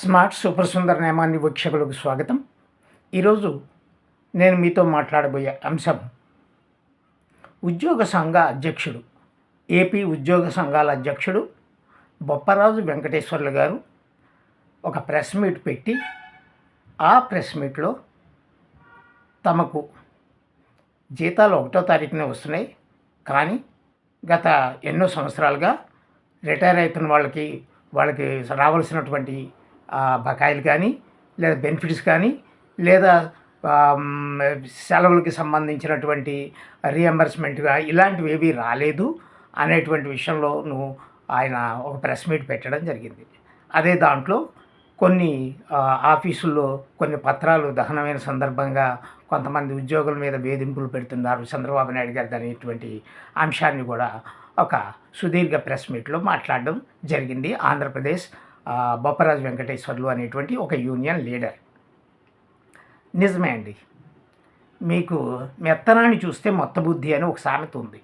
Smart super Sundar నేమాన్ని వీక్షకులకు స్వాగతం. ఈరోజు నేను మీతో మాట్లాడబోయే అంశం ఉద్యోగ సంఘ అధ్యక్షుడు ఏపీ ఉద్యోగ సంఘాల అధ్యక్షుడు బొప్పరాజు వెంకటేశ్వర్లు గారు ఒక ప్రెస్ మీట్ పెట్టి ఆ ప్రెస్ మీట్లో తమకు జీతాలు ఒకటో తారీఖునే వస్తున్నాయి. కానీ గత ఎన్నో సంవత్సరాలుగా రిటైర్ అవుతున్న వాళ్ళకి వాళ్ళకి రావాల్సినటువంటి బకాయిలు కానీ లేదా బెనిఫిట్స్ కానీ లేదా సెలవులకి సంబంధించినటువంటి రియంబర్స్మెంట్ ఇలాంటివి ఏవి రాలేదు అనేటువంటి విషయంలో నువ్వు ఆయన ఒక ప్రెస్ మీట్ పెట్టడం జరిగింది. అదే దాంట్లో కొన్ని ఆఫీసుల్లో కొన్ని పత్రాలు దహనమైన సందర్భంగా కొంతమంది ఉద్యోగుల మీద వేధింపులు పెడుతున్నారు చంద్రబాబు నాయుడు గారు అనేటువంటి అంశాన్ని కూడా ఒక సుదీర్ఘ ప్రెస్ మీట్లో మాట్లాడడం జరిగింది. ఆంధ్రప్రదేశ్ బొప్పరాజు వెంకటేశ్వర్లు అనేటువంటి ఒక యూనియన్ లీడర్. నిజమే అండి. మీకు మెత్తనాన్ని చూస్తే మొత్త బుద్ధి అని ఒక సామెత ఉంది.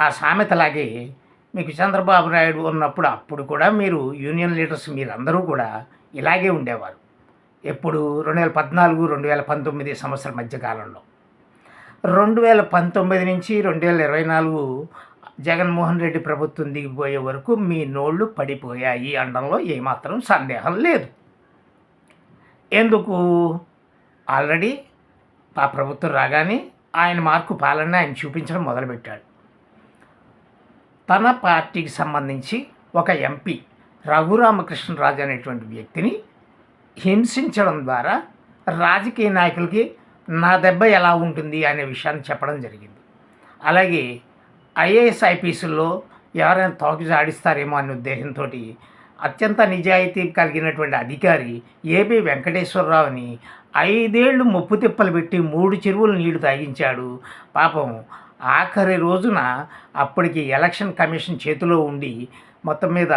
ఆ సామెతలాగే మీకు చంద్రబాబు నాయుడు ఉన్నప్పుడు అప్పుడు కూడా మీరు యూనియన్ లీడర్స్ మీరందరూ కూడా ఇలాగే ఉండేవారు. ఎప్పుడు? రెండు వేల పద్నాలుగు రెండు వేల పంతొమ్మిది సంవత్సరం మధ్యకాలంలో రెండు వేల పంతొమ్మిది నుంచి రెండు వేల ఇరవై నాలుగు జగన్మోహన్ రెడ్డి ప్రభుత్వం దిగిపోయే వరకు మీ నోళ్ళు పడిపోయాయి అనడంలో ఏమాత్రం సందేహం లేదు. ఎందుకు? ఆల్రెడీ ఆ ప్రభుత్వం రాగానే ఆయన మార్కు పాలన ఆయన చూపించడం మొదలుపెట్టాడు. తన పార్టీకి సంబంధించి ఒక ఎంపీ రఘురామకృష్ణరాజు అనేటువంటి వ్యక్తిని హింసించడం ద్వారా రాజకీయ నాయకులకి నా దెబ్బ ఎలా ఉంటుంది అనే విషయాన్ని చెప్పడం జరిగింది. అలాగే ఐఏఎస్ ఐపీఎస్లో ఎవరైనా తోకి జాడిస్తారేమో అనే ఉద్దేశంతో అత్యంత నిజాయితీ కలిగినటువంటి అధికారి ఏబి వెంకటేశ్వరరావుని ఐదేళ్ళు ముప్పు తిప్పలు పెట్టి మూడు చెరువులు నీళ్ళు తాగించాడు. పాపం ఆఖరి రోజున అప్పటికి ఎలక్షన్ కమిషన్ చేతిలో ఉండి మొత్తం మీద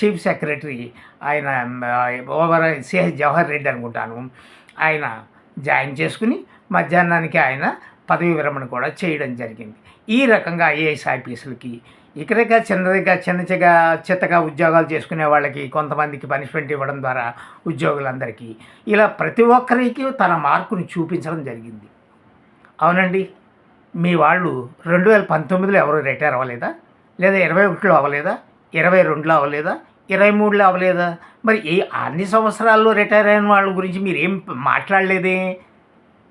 చీఫ్ సెక్రటరీ ఆయన ఓవర్ సిహెచ్ జవహర్ రెడ్డి అనుకుంటాను ఆయన జాయిన్ చేసుకుని మధ్యాహ్నానికి ఆయన పదవి విరమణ కూడా చేయడం జరిగింది. ఈ రకంగా ఐఏఎస్ ఐపీఎస్లకి ఇక్కడిగా చిన్నదిగా చిన్న చిగా చిత్తగా ఉద్యోగాలు చేసుకునే వాళ్ళకి కొంతమందికి పనిష్మెంట్ ఇవ్వడం ద్వారా ఉద్యోగులందరికీ ఇలా ప్రతి ఒక్కరికి తన మార్కుని చూపించడం జరిగింది. అవునండి మీ వాళ్ళు రెండు వేల పంతొమ్మిదిలో ఎవరు రిటైర్ అవ్వలేదా? లేదా ఇరవై ఒకటిలో అవ్వలేదా? ఇరవై రెండులో అవ్వలేదా? ఇరవై మూడులో అవ్వలేదా? మరి ఏ అన్ని సంవత్సరాల్లో రిటైర్ అయిన వాళ్ళ గురించి మీరేం మాట్లాడలేదే?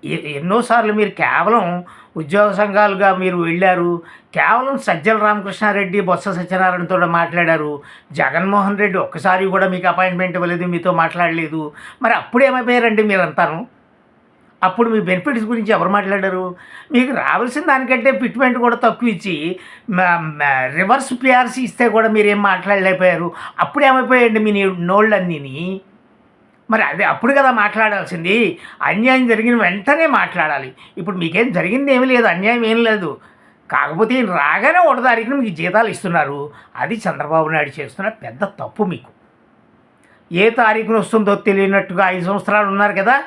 ఎన్నోసార్లు మీరు కేవలం ఉద్యోగ సంఘాలుగా మీరు వెళ్ళారు కేవలం సజ్జల రామకృష్ణారెడ్డి బొత్స సత్యనారాయణతో మాట్లాడారు జగన్మోహన్ రెడ్డి ఒక్కసారి కూడా మీకు అపాయింట్మెంట్ ఇవ్వలేదు మీతో మాట్లాడలేదు మరి అప్పుడు ఏమైపోయారండి మీరంతాను? అప్పుడు మీ బెనిఫిట్స్ గురించి ఎవరు మాట్లాడారు? మీకు రావాల్సిన దానికంటే పిట్మెంట్ కూడా తక్కువ ఇచ్చి రివర్స్ పిఆర్సీ ఇస్తే కూడా మీరు ఏం మాట్లాడలేకపోయారు? అప్పుడు ఏమైపోయాయండి మీ నీ- నోళ్ళన్నీని? మరి అదే అప్పుడు కదా మాట్లాడాల్సింది. అన్యాయం జరిగిన వెంటనే మాట్లాడాలి. ఇప్పుడు మీకేం జరిగింది ఏమీ లేదు అన్యాయం ఏం లేదు. కాకపోతే ఈయన రాగానే ఒకటి తారీఖున మీకు జీతాలు ఇస్తున్నారు. అది చంద్రబాబు నాయుడు చేస్తున్న పెద్ద తప్పు మీకు. ఏ తారీఖున వస్తుందో తెలియనట్టుగా ఐదు సంవత్సరాలు ఉన్నారు కదా?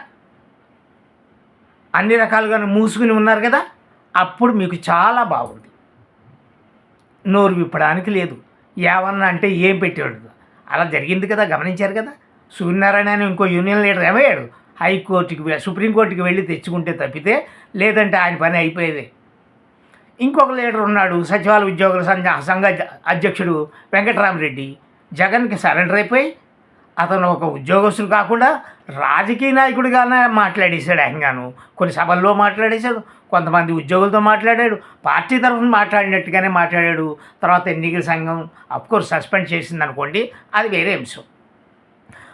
అన్ని రకాలుగా మూసుకుని ఉన్నారు కదా? అప్పుడు మీకు చాలా బాగుంది. నోరు విప్పడానికి లేదు. ఏమన్నా అంటే ఏం పెట్టాడు అలా జరిగింది కదా గమనించారు కదా? సూర్యనారాయణ అని ఇంకో యూనియన్ లీడర్ ఏమయ్యాడు హైకోర్టుకి సుప్రీంకోర్టుకి వెళ్ళి తెచ్చుకుంటే తప్పితే లేదంటే ఆయన పని అయిపోయేది. ఇంకొక లీడర్ ఉన్నాడు సచివాలయ ఉద్యోగుల సంఘ సంఘ అధ్యక్షుడు వెంకటరామరెడ్డి. జగన్కి సరెండర్ అయిపోయి అతను ఒక ఉద్యోగస్తుడు కాకుండా రాజకీయ నాయకుడిగానే మాట్లాడేశాడు ఆయనగాను కొన్ని సభల్లో మాట్లాడేశాడు కొంతమంది ఉద్యోగులతో మాట్లాడాడు పార్టీ తరఫున మాట్లాడినట్టుగానే మాట్లాడాడు. తర్వాత ఎన్నికల సంఘం అఫ్కోర్స్ సస్పెండ్ చేసింది అనుకోండి అది వేరే అంశం.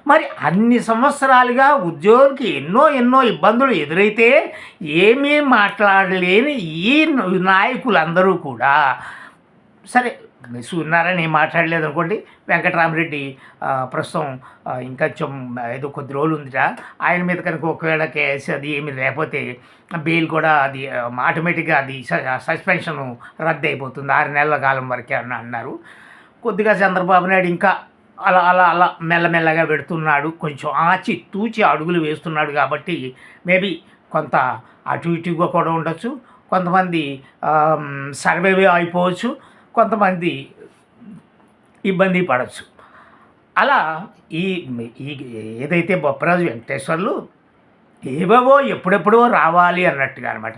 మరి అన్ని సంవత్సరాలుగా ఉద్యోగికి ఎన్నో ఎన్నో ఇబ్బందులు ఎదురైతే ఏమీ మాట్లాడలేని ఈ నాయకులందరూ కూడా. సరే సూర్యనారాయణ ఏం మాట్లాడలేదు అనుకోండి. వెంకటరామరెడ్డి ప్రస్తుతం ఇంకా కొంచెం ఏదో కొద్ది రోజులు ఉందిరా. ఆయన మీద కనుక ఒకవేళ కేసు అది ఏమి లేకపోతే బెయిల్ కూడా అది ఆటోమేటిక్గా అది సస్పెన్షన్ రద్దు అయిపోతుంది. ఆరు నెలల కాలం వరకే అని అన్నారు. కొద్దిగా చంద్రబాబు నాయుడు ఇంకా అలా అలా అలా మెల్లమెల్లగా పెడుతున్నాడు. కొంచెం ఆచి తూచి అడుగులు వేస్తున్నాడు కాబట్టి మేబీ కొంత అటు ఇటుగా కూడా ఉండొచ్చు. కొంతమంది సర్వేవే అయిపోవచ్చు. కొంతమంది ఇబ్బంది పడవచ్చు అలా ఈ ఈ ఏదైతే బొప్పరాజు వెంకటేశ్వర్లు ఏవేవో ఎప్పుడెప్పుడో రావాలి అన్నట్టుగా అనమాట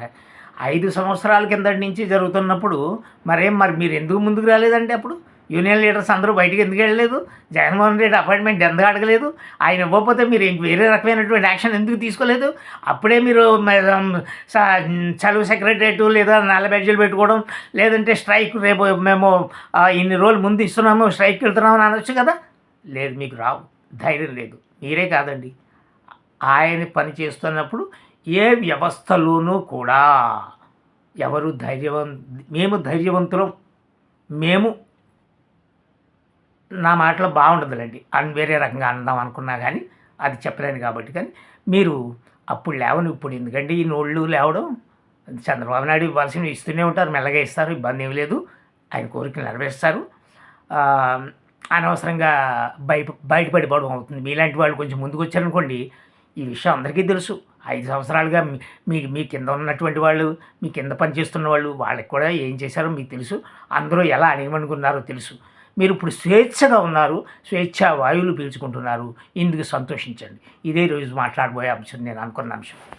ఐదు సంవత్సరాల కిందటి నుంచి జరుగుతున్నప్పుడు మరేం మరి మీరు ఎందుకు ముందుకు రాలేదంటే అప్పుడు? యూనియన్ లీడర్స్ అందరూ బయటికి ఎందుకు వెళ్ళలేదు? జగన్మోహన్ రెడ్డి అపాయింట్మెంట్ ఎందుకు అడగలేదు? ఆయన ఇవ్వకపోతే మీరు వేరే రకమైనటువంటి యాక్షన్ ఎందుకు తీసుకోలేదు? అప్పుడే మీరు చలువు సెక్రటరేట్ లేదా నల్ల బెడ్జీలు పెట్టుకోవడం లేదంటే స్ట్రైక్ రేపు మేము ఇన్ని రోజులు ముందు ఇస్తున్నాము స్ట్రైక్ వెళ్తున్నాము అని అనొచ్చు కదా? లేదు మీకు రావు. ధైర్యం లేదు. మీరే కాదండి. ఆయన పని చేస్తున్నప్పుడు ఏ వ్యవస్థలోనూ కూడా ఎవరు ధైర్యవం మేము ధైర్యవంతులం. మేము నా మాటలో బాగుంటుందిలేండి. అని వేరే రకంగా అందాం అనుకున్నా కానీ అది చెప్పలేను కాబట్టి కానీ మీరు అప్పుడు లేవని ఇప్పుడు ఎందుకంటే ఈ నోళ్ళు లేవడం? చంద్రబాబు నాయుడు ఇవ్వాల్సినవి ఇస్తూనే ఉంటారు మెల్లగా ఇస్తారు ఇబ్బంది ఏమి లేదు ఆయన కోరికలు నెరవేరుస్తారు. అనవసరంగా బయట బయటపడిపోవడం అవుతుంది. మీలాంటి వాళ్ళు కొంచెం ముందుకు వచ్చారనుకోండి ఈ విషయం అందరికీ తెలుసు. ఐదు సంవత్సరాలుగా మీ మీ కింద ఉన్నటువంటి వాళ్ళు మీ కింద పనిచేస్తున్న వాళ్ళు వాళ్ళకి కూడా ఏం చేశారో మీకు తెలుసు. అందరూ ఎలా అణిగమనుకున్నారో తెలుసు. మీరు ఇప్పుడు స్వేచ్ఛగా ఉన్నారు స్వేచ్ఛ వాయువులు పీల్చుకుంటున్నారు. ఇందుకు సంతోషించండి. ఇదే రోజు మాట్లాడబోయే అంశం. నేను అనుకున్న అంశం.